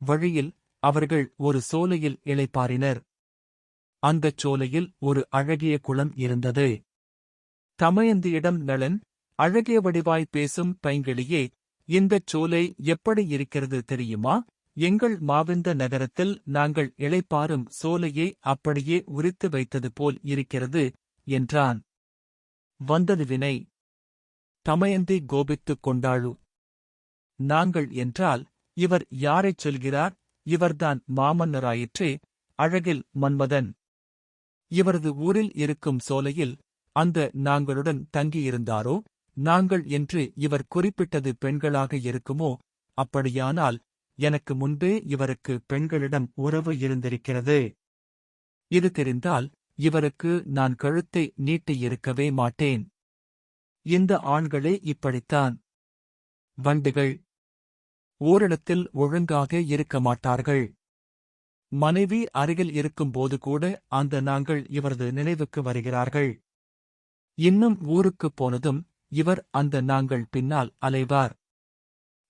வழியில் அவர்கள் ஒரு சோலையில் இளைப்பாறினர். அந்தச் சோலையில் ஒரு அழகிய குளம் இருந்தது. தமயந்தியிடம் நளன் அழகிய வடிவாய் பேசும் பைங்கிளியே இந்தச் சோலை எப்படி இருக்கிறது தெரியுமா? எங்கள் மாவிந்த நகரத்தில் நாங்கள் இளைப்பாறும் சோலையை அப்படியே உரித்து வைத்தது போல் இருக்கிறது என்றான். வந்தது வினை. தமயந்தி கோபித்துக் கொண்டாழு நாங்கள் என்றால் இவர் யாரைச் சொல்கிறார்? இவர்தான் மாமன்னராயிற்றே அழகில் மன்மதன். இவரது ஊரில் இருக்கும் சோலையில் அந்த நாங்களுடன் தங்கியிருந்தாரோ? நாங்கள் என்று இவர் குறிப்பிட்டது பெண்களாக இருக்குமோ? அப்படியானால் எனக்கு முன்பே இவருக்கு பெண்களிடம் உறவு இருந்திருக்கிறது. இது தெரிந்தால் இவருக்கு நான் கழுத்தை நீட்டியிருக்கவே மாட்டேன். இந்த ஆண்களே இப்படித்தான். வண்டுகள். ஓரிடத்தில் ஒழுங்காக இருக்க மாட்டார்கள். மனைவி அருகில் இருக்கும்போது கூட அந்த நாங்கள் இவரது நினைவுக்கு வருகிறார்கள். இன்னும் ஊருக்குப் போனதும் இவர் அந்த நாங்கள் பின்னால் அலைவார்.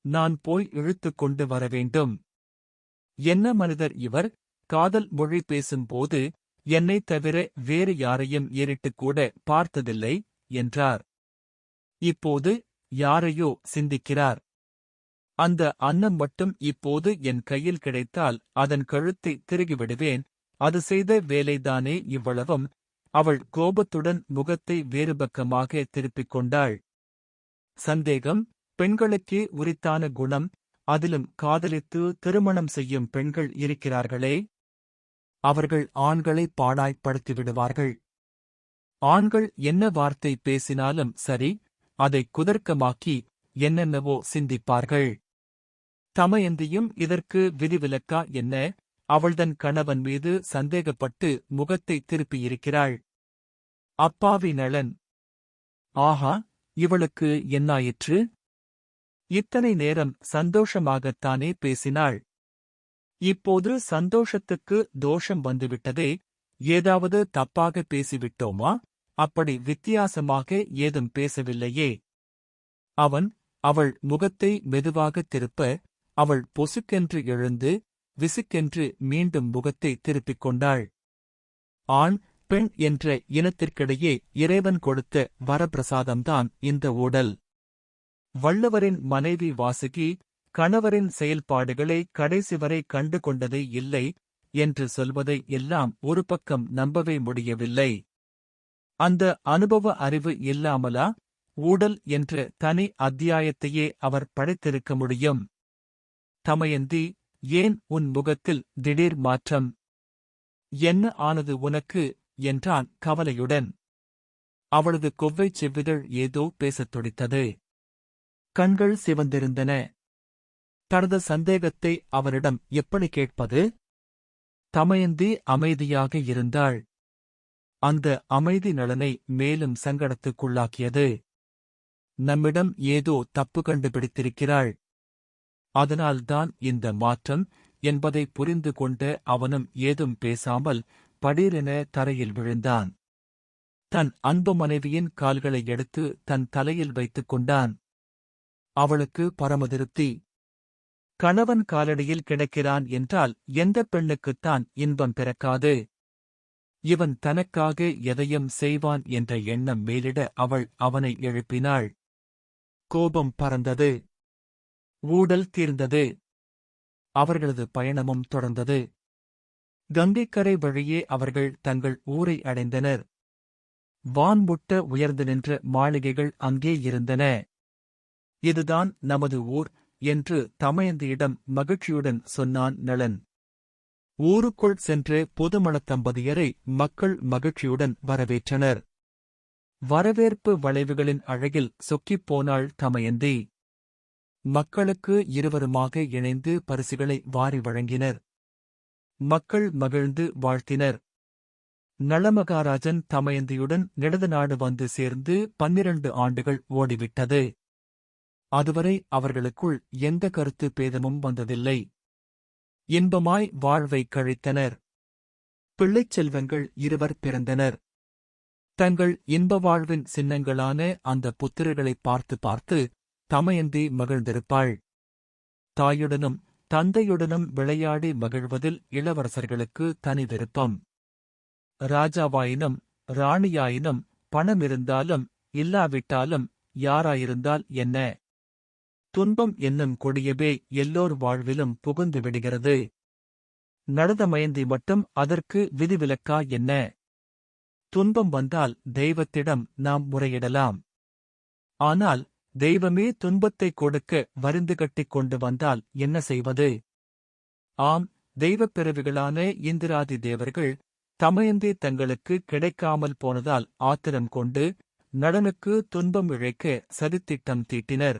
நான் போய் இழுத்துக் கொண்டு வர வேண்டும். என்ன மனிதர் இவர்? காதல் மொழி பேசும்போது என்னைத் தவிர வேறு யாரையும் ஏறிட்டுக் கூட பார்த்ததில்லை என்றார். இப்போது யாரையோ சிந்திக்கிறார். அந்த அன்னம் மட்டும் இப்போது என் கையில் கிடைத்தால் அதன் கழுத்தை திருகிவிடுவேன். அது செய்த வேலைதானே இவ்வளவும். அவள் கோபத்துடன் முகத்தை வேறுபக்கமாக திருப்பிக் கொண்டாள். சந்தேகம் பெண்களுக்கே உரித்தான குணம் அதிலும் காதலித்து திருமணம் செய்யும் பெண்கள் இருக்கிறார்களே. அவர்கள் ஆண்களை பாடாய்ப்படுத்தி விடுவார்கள். ஆண்கள் என்ன வார்த்தை பேசினாலும் சரி அதை குதர்க்கமாக்கி என்னென்னவோ சிந்திப்பார்கள். தமயந்தியும் இதற்கு விதிவிலக்கா என்ன? அவள்தன் கணவன் மீது சந்தேகப்பட்டு முகத்தை திருப்பியிருக்கிறாள். அப்பாவி நளன். ஆஹா இவளுக்கு என்னாயிற்று? இத்தனை நேரம் சந்தோஷமாகத்தானே பேசினாள். இப்போது சந்தோஷத்துக்கு தோஷம் வந்துவிட்டதே ஏதாவது தப்பாக பேசிவிட்டோமா? அப்படி வித்தியாசமாக ஏதும் பேசவில்லையே. அவன் அவள் முகத்தை மெதுவாகத் திருப்ப அவள் பொசுக்கென்று எழுந்து விசுக்கென்று மீண்டும் முகத்தை திருப்பிக் கொண்டாள். ஆண் பெண் என்ற இனத்திற்கிடையே இறைவன் கொடுத்த வரப்பிரசாதம்தான் இந்த ஊடல் வள்ளுவரின் மனைவி வாசுகி கணவரின் செயல்பாடுகளை கடைசி வரை கண்டு கொண்டதே இல்லை என்று சொல்வதை எல்லாம் ஒரு பக்கம் நம்பவே முடியவில்லை. அந்த அனுபவ அறிவு இல்லாமலா? ஊடல் என்ற தனி அத்தியாயத்தையே அவர் படைத்திருக்க முடியும். தமயந்தி ஏன் உன் முகத்தில் திடீர் மாற்றம்? என்ன ஆனது உனக்கு? என்றான் கவலையுடன். அவளது கொவ்வைச் செவ்விதழ் ஏதோ பேசத் துடித்தது. கண்கள் சிவந்திருந்தன. தனது சந்தேகத்தை அவரிடம் எப்படி கேட்பது? தமயந்தி அமைதியாக இருந்தாள். அந்த அமைதி நலனை மேலும் சங்கடத்துக்குள்ளாக்கியது. நம்மிடம் ஏதோ தப்பு கண்டுபிடித்திருக்கிறாள். அதனால்தான் இந்த மாற்றம் என்பதை புரிந்து கொண்ட அவனும் ஏதும் பேசாமல் படீரென தரையில் விழுந்தான். தன் அன்பு மனைவியின் கால்களை எடுத்து தன் தலையில் வைத்துக் கொண்டான். அவளுக்கு பரமதிருப்தி. கணவன் காலடியில் கிடக்கிறான் என்றால் எந்தப் பெண்ணுக்குத்தான் இன்பம் பிறக்காது. இவன் தனக்காக எதையும் செய்வான் என்ற எண்ணம் மேலிட அவள் அவனை எழுப்பினாள். கோபம் பறந்தது. ஊடல் தீர்ந்தது. அவர்களது பயணமும் தொடர்ந்தது. கங்கைக்கரை வழியே அவர்கள் தங்கள் ஊரை அடைந்தனர். வான்முட்ட உயர்ந்து நின்ற மாளிகைகள் அங்கே இருந்தன. இதுதான் நமது ஊர் என்று தமயந்தியிடம் மகிழ்ச்சியுடன் சொன்னான் நளன். ஊருக்குள் சென்று புதுமணத் தம்பதியரை மக்கள் மகிழ்ச்சியுடன் வரவேற்றனர். வரவேற்பு வளைவுகளின் அழகில் சொக்கிப் போனாள் தமயந்தி. மக்களுக்கு இருவருமாக இணைந்து பரிசுகளை வாரி வழங்கினர். மக்கள் மகிழ்ந்து வாழ்த்தினர். நளமகாராஜன் தமயந்தியுடன் நெடுதநாடு வந்து சேர்ந்து பன்னிரண்டு ஆண்டுகள் ஓடிவிட்டது. அதுவரை அவர்களுக்குள் எந்த கருத்து பேதமும் வந்ததில்லை. இன்பமாய் வாழ்வை கழித்தனர். பிள்ளைச் செல்வங்கள் இருவர் பிறந்தனர். தங்கள் இன்ப வாழ்வின் சின்னங்களான அந்த புத்திரர்களைப் பார்த்து பார்த்து தமயந்தி மகிழ்ந்திருப்பாள். தாயுடனும் தந்தையுடனும் விளையாடி மகிழ்வதில் இளவரசர்களுக்கு தனி விருப்பம். ராஜாவாயினும் ராணியாயினும் பணமிருந்தாலும் இல்லாவிட்டாலும் யாராயிருந்தால் என்ன? துன்பம் என்னும் கொடியவே எல்லோர் வாழ்விலும் புகுந்து விடுகிறது. நடதமயந்தி மட்டும் அதற்கு விதிவிலக்கா என்ன? துன்பம் வந்தால் தெய்வத்திடம் நாம் முறையிடலாம். ஆனால் தெய்வமே துன்பத்தைக் கொடுக்க வருந்து கட்டிக் கொண்டு வந்தால் என்ன செய்வது? ஆம் தெய்வப் பிறவிகளான இந்திராதி தேவர்கள் தமயந்தே தங்களுக்கு கிடைக்காமல் போனதால் ஆத்திரம் கொண்டு நடனுக்கு துன்பம் இழைக்க சதித்திட்டம் தீட்டினர்.